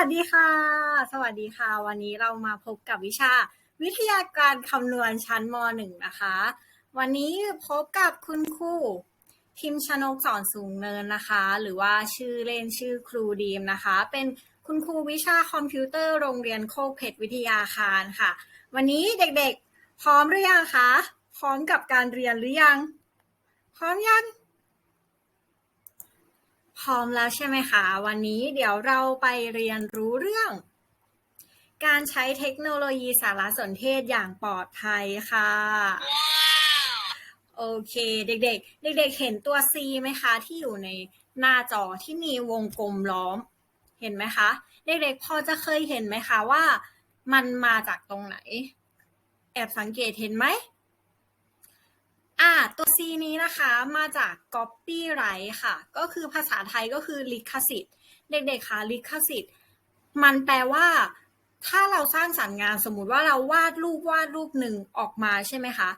ัสดีค่ะ สวัสดีค่ะ วันนี้เรามาพบกับวิชาวิทยาการคำนวณชั้นม .1 นะคะ วันนี้พบกับคุณครูพิมพ์ชนกสอนสูงเนินนะคะ หรือว่าชื่อเล่นชื่อครูดีมนะคะ เป็นคุณครูวิชาคอมพิวเตอร์โรงเรียนโคกเพชรวิทยาคารค่ะ วันนี้เด็กๆ พร้อมหรือยังคะ พร้อมกับการเรียนหรือยัง พร้อมยัง พร้อมแล้วใช่ไหมคะ วันนี้เดี๋ยวเราไปเรียนรู้เรื่อง การใช้เทคโนโลยีสารสนเทศอย่างปลอดภัยค่ะ โอเค เด็กๆ เด็ก ๆ เห็นตัว C ไหมคะ ที่อยู่ในหน้าจอที่มีวงกลมล้อม เห็นไหมคะ เด็ก ๆ พอจะเคยเห็นไหมคะว่า มันมาจากตรงไหน แอบสังเกตเห็นไหม อ่าตัว C นี้นะคะมาจาก copyright ค่ะ ก็คือภาษาไทยก็คือลิขสิทธิ์ เด็กๆคะลิขสิทธิ์ มันแปลว่า ถ้าเราสร้างสรรค์งานสมมุติว่าเราวาดรูปวาดรูปหนึ่งออกมาใช่ไหมคะ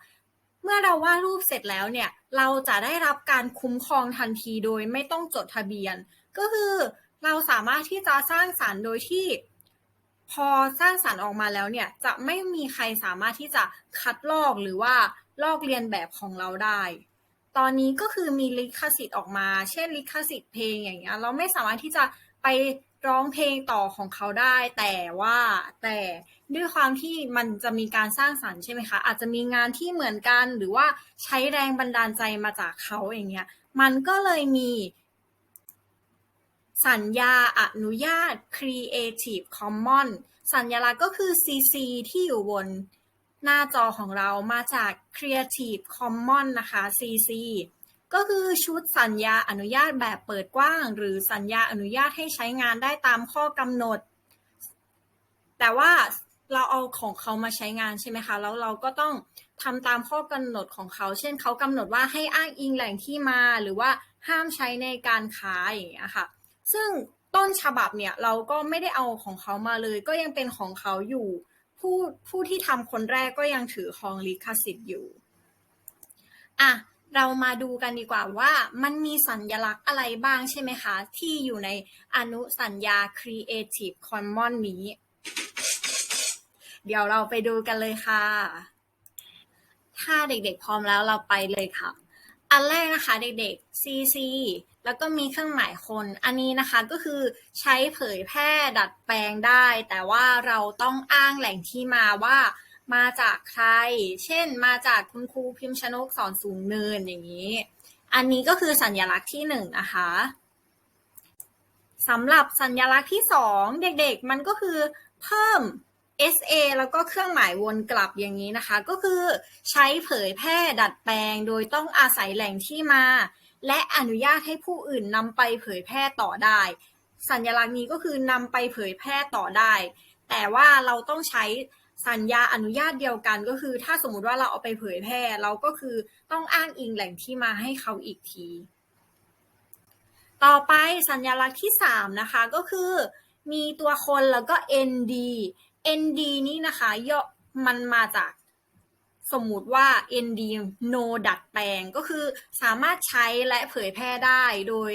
เมื่อเราวาดรูปเสร็จแล้วเนี่ย เราจะได้รับการคุ้มครองทันทีโดยไม่ต้องจดทะเบียน ก็คือเราสามารถที่จะสร้างสรรค์โดยที่ พอสร้างสรรค์ออกมาแล้วเนี่ย จะไม่มีใครสามารถที่จะคัดลอกหรือว่าลอกเลียนแบบของเราได้ ตอนนี้ก็คือมีลิขสิทธิ์ออกมา เช่นลิขสิทธิ์เพลงอย่างเงี้ย เราไม่สามารถที่จะไปร้องเพลงต่อของเขาได้ แต่ว่าแต่ด้วยความที่มันจะมีการสร้างสรรค์ใช่ไหมคะ อาจจะมีงานที่เหมือนกันหรือว่าใช้แรงบันดาลใจมาจากเขาอย่างเงี้ย มันก็เลยมี สัญญาอนุญาต Creative Commons สัญลักษณ์ก็คือ CC ที่อยู่บนหน้าจอของเรามาจาก Creative Commons นะคะ CC ก็คือชุดสัญญาอนุญาตแบบเปิดกว้าง หรือสัญญาอนุญาตให้ใช้งานได้ตามข้อกำหนด แต่ว่าเราเอาของเขามาใช้งานใช่ไหมคะ แล้วเราก็ต้องทำตามข้อกำหนดของเขา เช่นเขากำหนดว่าให้อ้างอิงแหล่งที่มาหรือว่าห้ามใช้ในการค้าอย่างเงี้ยค่ะ ซึ่งต้นฉบับเนี่ยเราก็ไม่ได้เอาของเขามาเลย ก็ยังเป็นของเขาอยู่ ผู้ผู้ที่ทำคนแรกก็ยังถือครองลิขสิทธิ์อยู่อะเรามาดูกันดีกว่าว่ามันมีสัญลักษณ์อะไรบ้างใช่ไหมคะ ที่อยู่ในอนุสัญญา Creative Commons นี้ เดี๋ยวเราไปดูกันเลยค่ะ ถ้าเด็กๆพร้อมแล้วเราไปเลยค่ะ อันแรกนะคะเด็กๆ CC แล้วก็มีเครื่องหมายคน อันนี้นะคะก็คือใช้เผยแพร่ดัดแปลงได้ แต่ว่าเราต้องอ้างแหล่งที่มาว่ามาจากใคร เช่น มาจากคุณครูพิมพ์ชนกสอนสูงเนินอย่างนี้ อันนี้ก็คือสัญลักษณ์ที่หนึ่งนะคะสำหรับสัญลักษณ์ที่สองเด็กๆ มันก็คือเพิ่ม SA แล้วก็เครื่องหมายวนกลับอย่างนี้นะคะ ก็คือใช้เผยแพร่ดัดแปลง โดยต้องอาศัยแหล่งที่มา และอนุญาตให้ผู้อื่นนำไปเผยแพร่ต่อได้ สัญลักษณ์นี้ก็คือนำไปเผยแพร่ต่อได้ แต่ว่าเราต้องใช้สัญญาอนุญาตเดียวกันก็คือ ถ้าสมมติว่าเราเอาไปเผยแพร่เราก็คือต้องอ้างอิงแหล่งที่มาให้เขาอีกที ต่อไปสัญลักษณ์ที่สามนะคะก็คือมีตัวคนแล้วก็ nd nd นี่นะคะย่อมันมาจากสมมุติว่า nd no ดัดแปลงก็คือสามารถใช้และเผยแพร่ได้โดย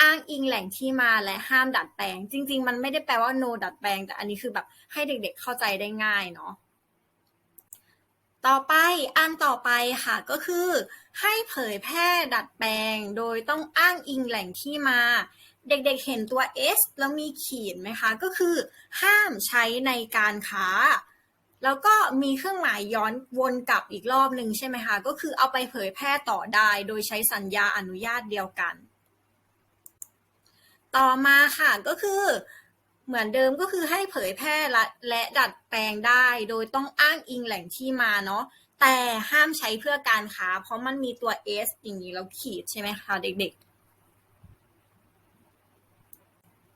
อ้างอิงแหล่งที่มาและห้ามดัดแปลง จริง ๆ มันไม่ได้แปลว่า no ดัดแปลง แต่อันนี้คือแบบให้เด็กๆเข้าใจได้ง่ายเนาะ ต่อไปอันต่อไปค่ะก็คือ ให้เผยแพร่ดัดแปลง โดยต้องอ้างอิงแหล่งที่มา เด็กๆเห็นตัว S แล้วมีขีดไหมคะ ก็คือ ห้ามใช้ในการค้า แล้วก็มีเครื่องหมายย้อนวนกลับอีกรอบหนึ่งใช่ไหมคะ ก็คือเอาไปเผยแพร่ต่อได้ โดยใช้สัญญาอนุญาตเดียวกัน ต่อมาค่ะก็คือ เหมือนเดิมก็คือให้เผยแพร่และและดัดแปลงได้ โดยต้องอ้างอิงแหล่งที่มาเนาะแต่ห้ามใช้เพื่อการค้า เพราะมันมีตัว S อย่างนี้แล้วขีดใช่ไหมคะเด็ก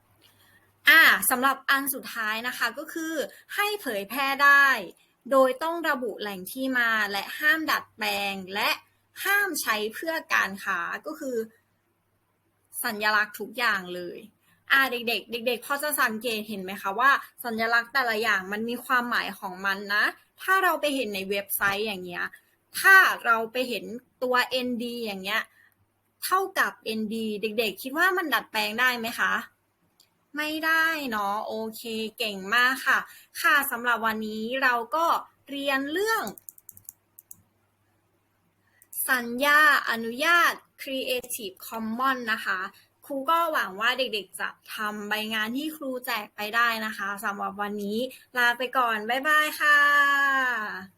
ๆ อ่าสำหรับอันสุดท้ายนะคะก็คือให้เผยแพร่ได้ โดยต้องระบุแหล่งที่มาและห้ามดัดแปลงและห้ามใช้เพื่อการค้าก็คือ สัญลักษณ์ทุกอย่างเลย อ่าเด็กๆ เด็ก ๆ พอจะสังเกตเห็นไหมคะว่า สัญลักษณ์แต่ละอย่างมันมีความหมายของมันนะ ถ้าเราไปเห็นในเว็บไซต์อย่างเงี้ย ถ้าเราไปเห็นตัว nd อย่างเงี้ย เท่ากับ nd เด็ก ๆ คิดว่ามันดัดแปลงได้ไหมคะ ไม่ได้เนาะ โอเค เก่งมากค่ะ ค่ะสำหรับวันนี้เราก็เรียนเรื่อง สัญญาอนุญาต Creative Commons นะคะ ครูก็หวังว่าเด็กๆจะทำใบงานที่ครูแจกไปได้นะคะสำหรับวันนี้ลาไปก่อน บ๊ายบายค่ะ